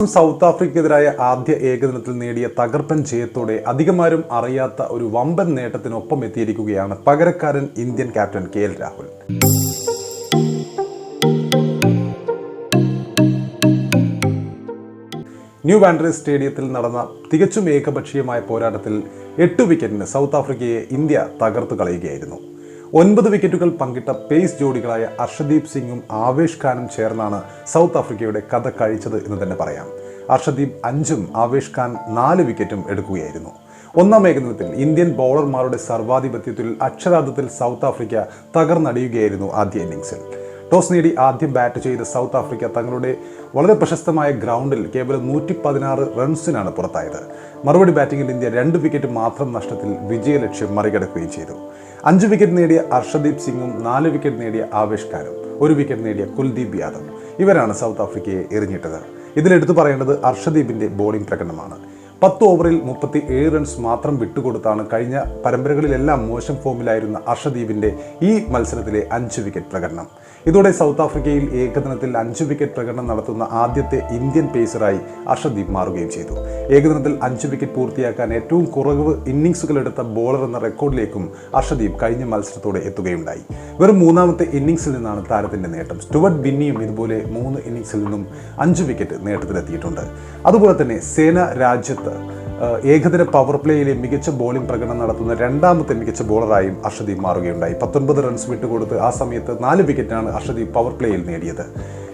South ആഫ്രിക്കെതിരായ ആദ്യ ഏകദിനത്തിൽ നേടിയ തകർപ്പൻ ജയത്തോടെ അധികമാരും അറിയാത്ത ഒരു വമ്പൻ നേട്ടത്തിനൊപ്പം എത്തിയിരിക്കുകയാണ് പകരക്കാരൻ Indian captain K Rahul. New ബാൻഡ്രി സ്റ്റേഡിയത്തിൽ നടന്ന തികച്ചും ഏകപക്ഷീയമായ പോരാട്ടത്തിൽ എട്ട് വിക്കറ്റിന് സൗത്ത് ആഫ്രിക്കയെ ഇന്ത്യ തകർത്തു കളയുകയായിരുന്നു. ഒൻപത് വിക്കറ്റുകൾ പങ്കിട്ട പേസ് ജോഡികളായ അർഷദീപ് സിംഗും ആവേഷ് ഖാനും ചേർന്നാണ് സൗത്ത് ആഫ്രിക്കയുടെ കഥ കഴിച്ചത് എന്ന് തന്നെ പറയാം. അർഷദീപ് അഞ്ചും ആവേഷ് ഖാൻ നാല് വിക്കറ്റും എടുക്കുകയായിരുന്നു. ഒന്നാം ഏകദിനത്തിൽ ഇന്ത്യൻ ബൗളർമാരുടെ സർവാധിപത്യത്തിൽ അക്ഷരാർത്ഥത്തിൽ സൗത്ത് ആഫ്രിക്ക തകർന്നടിയുകയായിരുന്നു ആദ്യ ഇന്നിംഗ്സിൽ. ടോസ് നേടി ആദ്യം ബാറ്റ് ചെയ്ത സൗത്ത് ആഫ്രിക്ക തങ്ങളുടെ വളരെ പ്രശസ്തമായ ഗ്രൗണ്ടിൽ കേവലം നൂറ്റി പതിനാറ് റൺസിനാണ് പുറത്തായത്. മറുപടി ബാറ്റിംഗിൽ ഇന്ത്യ രണ്ട് വിക്കറ്റ് മാത്രം നഷ്ടത്തിൽ വിജയലക്ഷ്യം മറികടക്കുകയും ചെയ്തു. അഞ്ച് വിക്കറ്റ് നേടിയ അർഷദീപ് സിംഗും നാല് വിക്കറ്റ് നേടിയ ആവേഷ് ഖാനും ഒരു വിക്കറ്റ് നേടിയ കുൽദീപ് യാദവ്. ഇവരാണ് സൗത്ത് ആഫ്രിക്കയെ എറിഞ്ഞിട്ടത്. ഇതിലെടുത്തു പറയേണ്ടത് അർഷദീപിന്റെ ബോളിംഗ് പ്രകടനമാണ്. പത്ത് ഓവറിൽ മുപ്പത്തി ഏഴ് റൺസ് മാത്രം വിട്ടുകൊടുത്താണ് കഴിഞ്ഞ പരമ്പരകളിലെല്ലാം മോശം ഫോമിലായിരുന്ന അർഷദീപിന്റെ ഈ മത്സരത്തിലെ അഞ്ച് വിക്കറ്റ് പ്രകടനം. ഇതോടെ സൗത്ത് ആഫ്രിക്കയിൽ ഏകദിനത്തിൽ അഞ്ച് വിക്കറ്റ് പ്രകടനം നടത്തുന്ന ആദ്യത്തെ ഇന്ത്യൻ പേസറായി അർഷദീപ് മാറുകയും ചെയ്തു. ഏകദിനത്തിൽ അഞ്ച് വിക്കറ്റ് പൂർത്തിയാക്കാൻ ഏറ്റവും കുറവ് ഇന്നിംഗ്സുകൾ എടുത്ത ബോളർ എന്ന റെക്കോർഡിലേക്കും അർഷദീപ് കഴിഞ്ഞ മത്സരത്തോടെ എത്തുകയുണ്ടായി. വെറും മൂന്നാമത്തെ ഇന്നിംഗ്സിൽ നിന്നാണ് താരത്തിന്റെ നേട്ടം. സ്റ്റുവർട്ട് ബിന്നിയും ഇതുപോലെ മൂന്ന് ഇന്നിംഗ്സിൽ നിന്നും അഞ്ച് വിക്കറ്റ് നേട്ടത്തിലെത്തിയിട്ടുണ്ട്. അതുപോലെ തന്നെ സേന രാജ്യത്ത് ഏകദിന പവർ പ്ലേയിലെ മികച്ച ബോളിംഗ് പ്രകടനം നടത്തുന്ന രണ്ടാമത്തെ മികച്ച ബോളറായും അർഷദീപ് മാറുകയുണ്ടായി. പത്തൊൻപത് റൺസ് വിട്ടുകൊടുത്ത് ആ സമയത്ത് നാല് വിക്കറ്റാണ് അർഷദീപ് പവർ പ്ലേയിൽ നേടിയത്.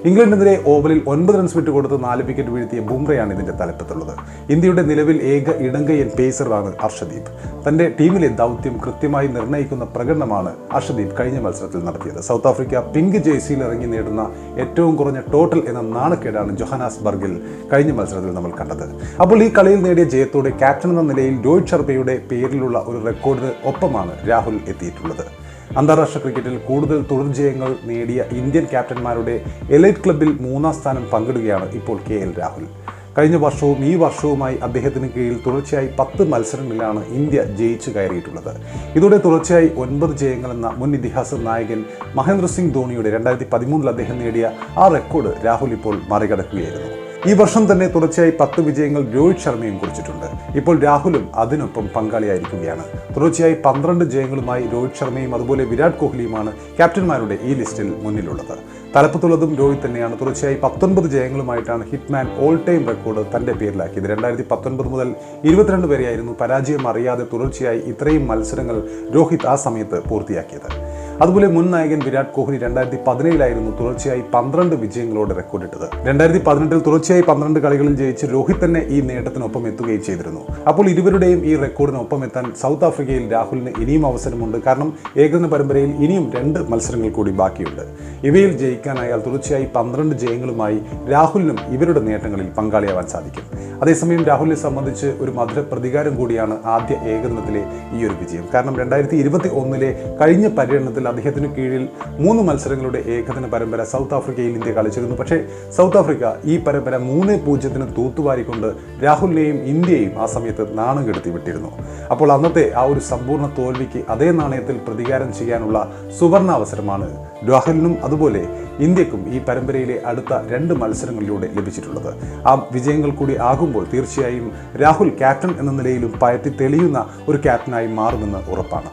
ഇംഗ്ലണ്ടിനെതിരെ ഓവലിൽ ഒൻപത് റൺസ് വിട്ട് കൊടുത്ത് നാല് വിക്കറ്റ് വീഴ്ത്തിയ ബുംറയാണ് ഇതിന്റെ തലപ്പത്തുള്ളത് ഇന്ത്യയുടെ നിലവിൽ ഏക ഇടങ്കയ്യൻ പേസറാണ് അർഷദീപ്. തന്റെ ടീമിലെ ദൗത്യം കൃത്യമായി നിർണയിക്കുന്ന പ്രകടനമാണ് അർഷദീപ് കഴിഞ്ഞ മത്സരത്തിൽ നടത്തിയത്. സൗത്ത് ആഫ്രിക്ക പിങ്ക് ജേഴ്സിയിൽ ഇറങ്ങി നേടുന്ന ഏറ്റവും കുറഞ്ഞ ടോട്ടൽ എന്ന നാണക്കേടാണ് ജൊഹാനാസ്ബർഗിൽ കഴിഞ്ഞ മത്സരത്തിൽ നമ്മൾ കണ്ടത്. അപ്പോൾ ഈ കളിയിൽ നേടിയ ജയത്തോടെ ക്യാപ്റ്റൻ എന്ന നിലയിൽ രോഹിത് ശർമ്മയുടെ പേരിലുള്ള ഒരു റെക്കോർഡിന് ഒപ്പമാണ് രാഹുൽ എത്തിയിട്ടുള്ളത്. അന്താരാഷ്ട്ര ക്രിക്കറ്റിൽ കൂടുതൽ തുടർജയങ്ങൾ നേടിയ ഇന്ത്യൻ ക്യാപ്റ്റന്മാരുടെ എലൈറ്റ് ക്ലബിൽ മൂന്നാം സ്ഥാനം പങ്കിടുകയാണ് ഇപ്പോൾ കെ എൽ രാഹുൽ. കഴിഞ്ഞ വർഷവും ഈ വർഷവുമായി അദ്ദേഹത്തിന് കീഴിൽ തുടർച്ചയായി പത്ത് മത്സരങ്ങളിലാണ് ഇന്ത്യ ജയിച്ചു കയറിയിട്ടുള്ളത്. ഇതോടെ തുടർച്ചയായി ഒൻപത് ജയങ്ങൾ എന്ന മുൻ ഇതിഹാസ നായകൻ മഹേന്ദ്ര സിംഗ് ധോണിയുടെ രണ്ടായിരത്തി പതിമൂന്നിൽ അദ്ദേഹം നേടിയ ആ റെക്കോർഡ് രാഹുൽ ഇപ്പോൾ മറികടക്കുകയായിരുന്നു. ഈ വർഷം തന്നെ തുടർച്ചയായി പത്ത് വിജയങ്ങൾ രോഹിത് ശർമ്മയും കുറിച്ചിട്ടുണ്ട്. ഇപ്പോൾ രാഹുലും അതിനൊപ്പം പങ്കാളിയായിരിക്കുകയാണ്. തുടർച്ചയായി പന്ത്രണ്ട് ജയങ്ങളുമായി രോഹിത് ശർമ്മയും അതുപോലെ വിരാട് കോഹ്ലിയുമാണ് ക്യാപ്റ്റന്മാരുടെ ഈ ലിസ്റ്റിൽ മുന്നിലുള്ളത്. തലപ്പത്തുള്ളതും രോഹിത് തന്നെയാണ്. തുടർച്ചയായി പത്തൊൻപത് ജയങ്ങളുമായിട്ടാണ് ഹിറ്റ്മാൻ ഓൾ ടൈം റെക്കോർഡ് തന്റെ പേരിലാക്കിയത്. രണ്ടായിരത്തി പത്തൊൻപത് മുതൽ ഇരുപത്തിരണ്ട് വരെയായിരുന്നു പരാജയം അറിയാതെ തുടർച്ചയായി ഇത്രയും മത്സരങ്ങൾ രോഹിത് ആ സമയത്ത് പൂർത്തിയാക്കിയത്. അതുപോലെ മുൻ നായകൻ വിരാട് കോഹ്ലി രണ്ടായിരത്തി പതിനേഴിലായിരുന്നു തുടർച്ചയായി പന്ത്രണ്ട് വിജയങ്ങളോട് റെക്കോർഡിട്ടത്. രണ്ടായിരത്തി പതിനെട്ടിൽ തുടർച്ചയായി പന്ത്രണ്ട് കളികളിൽ ജയിച്ച് രോഹിത് തന്നെ ഈ നേട്ടത്തിനൊപ്പം എത്തുകയും ചെയ്തിരുന്നു. അപ്പോൾ ഇരുവരുടെയും ഈ റെക്കോർഡിനൊപ്പം എത്താൻ സൗത്ത് ആഫ്രിക്കയിൽ രാഹുലിന് ഇനിയും അവസരമുണ്ട്. കാരണം ഏകദിന പരമ്പരയിൽ ഇനിയും രണ്ട് മത്സരങ്ങൾ കൂടി ബാക്കിയുണ്ട്. ഇവയിൽ ജയിക്കാനായാൽ തുടർച്ചയായി പന്ത്രണ്ട് ജയങ്ങളുമായി രാഹുലിനും ഇവരുടെ നേട്ടങ്ങളിൽ പങ്കാളിയാവാൻ സാധിക്കും. അതേസമയം രാഹുലിനെ സംബന്ധിച്ച് ഒരു മധുര പ്രതികാരം കൂടിയാണ് ആദ്യ ഏകദിനത്തിലെ ഈ ഒരു വിജയം. കാരണം രണ്ടായിരത്തി ഇരുപത്തി ഒന്നിലെ കഴിഞ്ഞ പര്യടനത്തിൽ അദ്ദേഹത്തിന് കീഴിൽ മൂന്ന് മത്സരങ്ങളുടെ ഏകദിന പരമ്പര സൗത്ത് ആഫ്രിക്കയിൽ ഇന്ത്യ കളിച്ചിരുന്നു. പക്ഷേ സൗത്ത് ആഫ്രിക്ക ഈ പരമ്പര മൂന്ന് പൂജ്യത്തിന് തൂത്തുവാരിക്കൊണ്ട് രാഹുലിനെയും ഇന്ത്യയെയും ആ സമയത്ത് നാണം കെടുത്തി വിട്ടിരുന്നു. അപ്പോൾ അന്നത്തെ ആ ഒരു സമ്പൂർണ തോൽവിക്ക് അതേ നാണയത്തിൽ പ്രതികാരം ചെയ്യാനുള്ള സുവർണ അവസരമാണ് രാഹുലിനും അതുപോലെ ഇന്ത്യക്കും ഈ പരമ്പരയിലെ അടുത്ത രണ്ട് മത്സരങ്ങളിലൂടെ ലഭിച്ചിട്ടുള്ളത്. ആ വിജയങ്ങൾ കൂടി ആകുമ്പോൾ തീർച്ചയായും രാഹുൽ ക്യാപ്റ്റൻ എന്ന നിലയിലും പയറ്റി തെളിയുന്ന ഒരു ക്യാപ്റ്റനായി മാറുമെന്ന് ഉറപ്പാണ്.